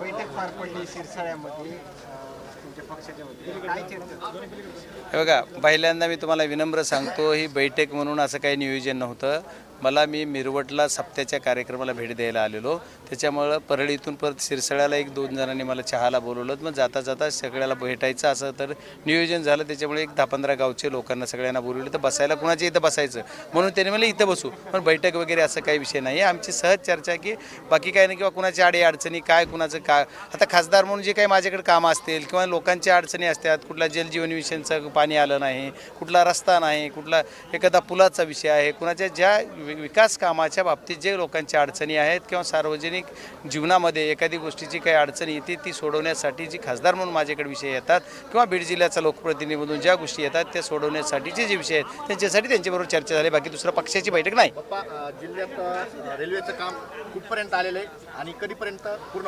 बैठक पार पडली शिरसाळ्यामध्ये हे बघा पहिल्यांदा मी तुम्हाला विनम्र सांगतो ही बैठक म्हणून असं काही नियोजन नव्हतं. मला मी मिरवटला सप्त्याच्या कार्यक्रमाला भेट द्यायला आलेलो. त्याच्यामुळं परळीतून परत शिरसळ्याला एक दोन जणांनी मला चहाला बोलवलं. मग जाता जाता सगळ्याला भेटायचं असं तर नियोजन झालं. त्याच्यामुळे एक दहा पंधरा गावचे लोकांना सगळ्यांना बोलवलं. तर बसायला कुणाच्या इथं बसायचं? म्हणून त्याने मला इथं बसू. पण बैठक वगैरे असं काही विषय नाही. आहे आमची सहज चर्चा की बाकी काय नाही किंवा कुणाच्या आडी अडचणी काय कुणाचं का आता खासदार म्हणून जे काही माझ्याकडे कामं असतील किंवा लोकांच्या अडचणी असतात कुठला जलजीवन मिशनचं पाणी आलं नाही कुठला रस्ता नाही कुठला एखादा पुलाचा विषय आहे कुणाच्या ज्या विकास कामाच्या बाबतीत जे लोकांच्या अडचणी आहेत किंवा सार्वजनिक जीवनामध्ये एखादी गोष्टीची काही अडचणी येते ती सोडवण्यासाठी जी खासदार म्हणून माझ्याकडे विषय येतात किंवा बीड जिल्ह्याचा लोकप्रतिनिधीमधून ज्या गोष्टी येतात त्या सोडवण्यासाठीचे जे विषय आहेत त्यांच्यासाठी त्यांच्याबरोबर चर्चा झाली बाकी दुसऱ्या पक्षाची बैठक नाही. जिल्ह्यात रेल्वेचं काम कुठपर्यंत आलेलं आहे आणि कधीपर्यंत पूर्ण